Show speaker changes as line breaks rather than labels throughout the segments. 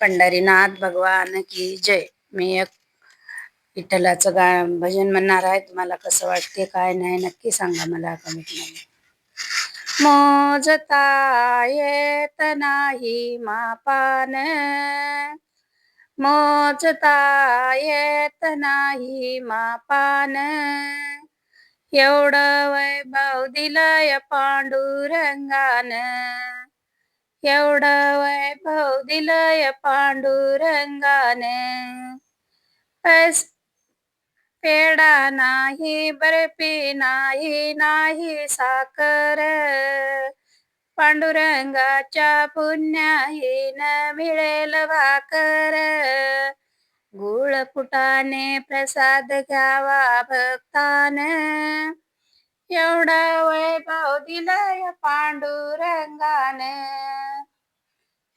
पंढरीनाथ भगवान की जय. मी एक विठ्ठलाचं गा भजन म्हणणार आहे. तुम्हाला कसं वाटते काय नाही नक्की सांगा मला कमेंटमध्ये मोजता येत नाही मापान. मोजता येत नाही मापान. एवढं वैभव दिलंय पांडुरंगान. एवढा वैभव दिलंय पांडुरंगाने. पैस पेडा नाही बर्फी नाही नाही साखर. पांडुरंगाच्या पुण्याहीन मिळेल भाकर. गुळ फुटाने प्रसाद घ्यावा भक्तान. एवढा वैभव दिलय पांडुरंगाने.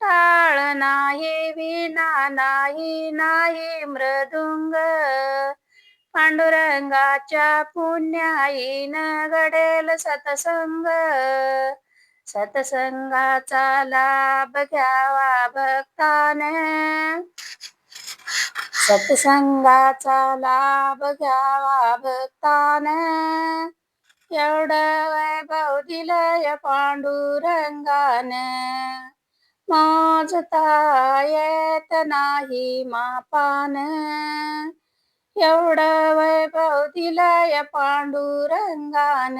टाळ नाही विना नाही नाही मृदुंग. पांडुरंगाच्या पुण्याईन घडेल सतसंग. सतसंगाचा लाभ घ्यावा भक्ताने. सतसंगाचा लाभ घ्यावा भक्ताने. एवढं वैभव दिलय पांडुरंगाने. मोजता येत नाही मापान. एवढं वैभव दिलाय पांडुरंगान.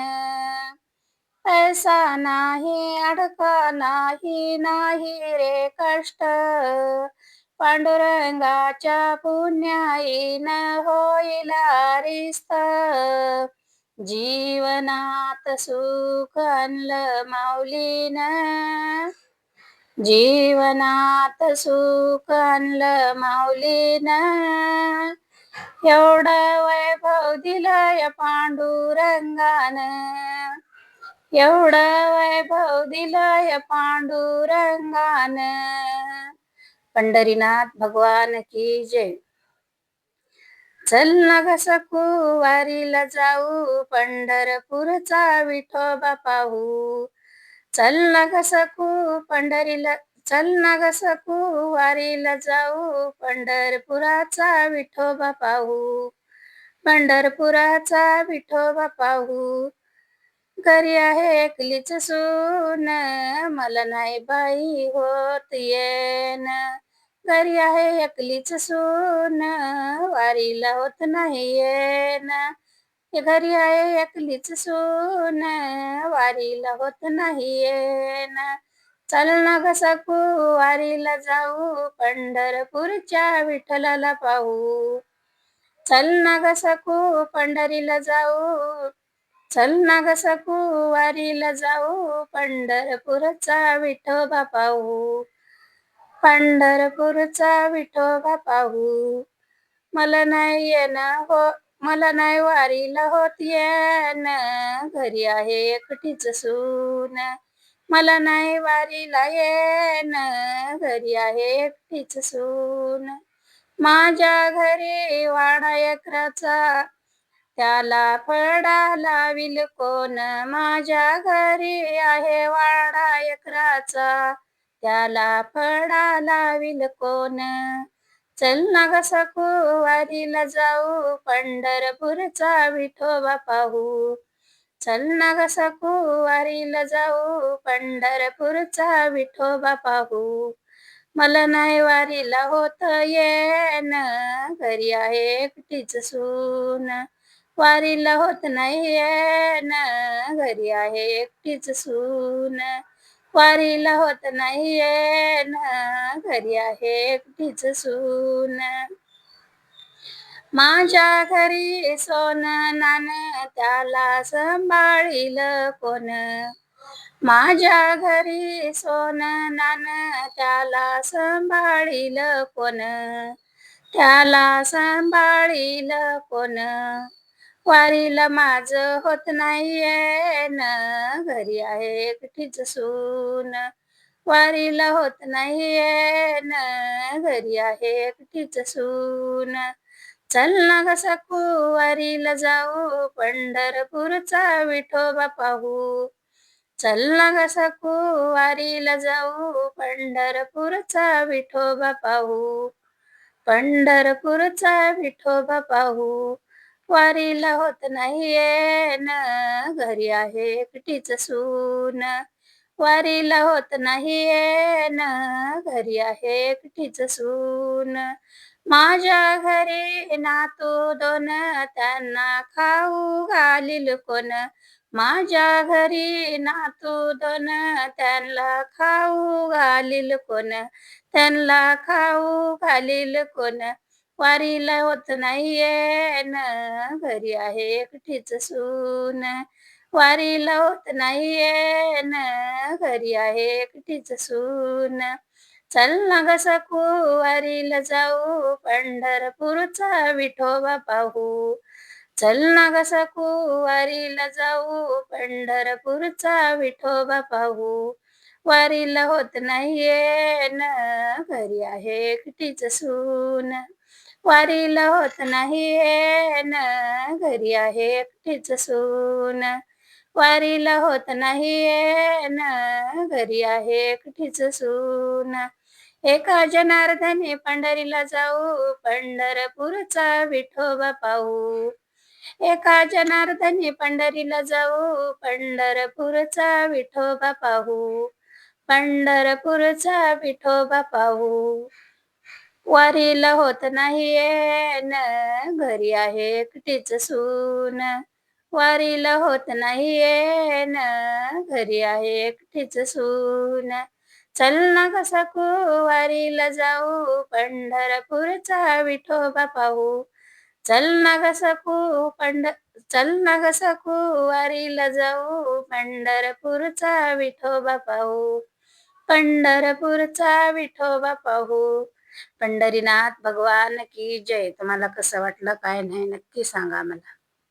पैसा नाही अडका नाही नाही रे कष्ट. पांडुरंगाच्या पुण्याईन होईल रिस्त जीवनात सुख आणलं माऊलीन. जीवनात सुख आणलं माऊलीन. एवढं वैभव दिलंय पांडुरंगान. एवढं वैभव दिलंय पांडुरंगान. पंढरीनाथ भगवान की जय. चल ना ग सकू वारीला जाऊ पंढरपूरचा विठोबा पाहू. चल ना ग सकू पंढरीला चल ना ग सकू वारीला जाऊ पंढरपुराचा विठोबा पाहू पंढरपुराचा विठोबा पाहू. घरी आहे एकलीच सून मला नाही बाई होत येन. घरी आहे एकलीच सून वारीला होत नाही येन. घरी आहे एकलीच सून वारीला होत नाही येन चल ना ग सकू वारीला जाऊ पंढरपूरच्या विठ्ठलाला पाहू. चल ना ग सकू पंढरीला जाऊ. चल ना ग सकू वारीला जाऊ पंढरपूरचा विठोबा पाहू. पंढरपूरचा विठोबा पाहू. मला नाही येणं हो मला नाही वारीला होत येन घरी आहे एकटीच सून. मला नाही वारीला येन घरी आहे एकटीच सून. माझ्या घरी वाडा एकराचा. त्याला फडा लाविल कोण? माझ्या घरी आहे वाडा एकराचा. त्याला फडा लाविल कोण? चल ना ग वारीला जाऊ पंढरपूरचा विठोबा पाहू. चल ना वारीला जाऊ पंढरपूरचा विठोबा पाहू. मला नाही वारीला होत येन घरी आहे एकटीच सून. वारीला होत नाही येन घरी आहे एकटीच सून. वारीला होत नाही ना घरी आहे एकटीच सून. माझ्या घरी सोन नान त्याला सांभाळील कोण? माझ्या घरी सोन नान त्याला सांभाळील कोण? त्याला सांभाळील कोण? वारीला माझ होत नाहीये न घरी आहे एकटीच सून. वारीला होत नाहीये न घरी आहे एकटीच सून. चल ना ग सकू वारीला जाऊ पंढरपूरचा विठोबा पाहू. चल ना ग सकू वारीला जाऊ पंढरपूरचा विठोबा पाहू. पंढरपूरचा विठोबा पाहू. वारीला होत नाहीये न घरी आहे एकटीच सून. वारीला होत नाहीये न घरी आहे एकटीच सून. माझ्या घरी नातू दोन त्यांना खाऊ घालील कोण? माझ्या घरी नातू दोन त्यांना खाऊ घालील कोण? त्यांना खाऊ घालील कोण? वारीला होत नाहीये न घरी आहे एकटीच सून. वारीला होत नाहीये न घरी आहे एकटीच सून. चल ना ग सकू वारीला जाऊ. पंढरपूरचा विठोबा पाहू. चल ना ग सकू वारीला जाऊ. पंढरपूरचा विठोबा पाहू. वारीला होत नाहीये न घरी आहे एकटीच सून. वारीला होत नाहीये न घरी आहे एकटीच सून. वारीला होत नाहीये न घरी आहे एकटीच सून. एका जनार्दने पंढरीला जाऊ पंढरपूरचा विठोबा पाहू. एका जनार्दने पंढरीला जाऊ पंढरपूरचा विठोबा पाहू. पंढरपूरचा विठोबा पाहू. वारीला होत नाहीये न घरी आहे एकटीच सून. वारीला होत नाहीये न घरी आहे एकटीच सून. चल ना कसा वारीला जाऊ. पंढरपूरचा विठोबा पाहू. चल ना कसा सकू पंढ चल ना कसा वारीला जाऊ. पंढरपूरचा विठोबा पाहू. पंढरपूरचा विठोबा पाहू. पंढरीनाथ भगवान की जय. तुम्हाला कसं वाटलं काय नाही नक्की सांगा मला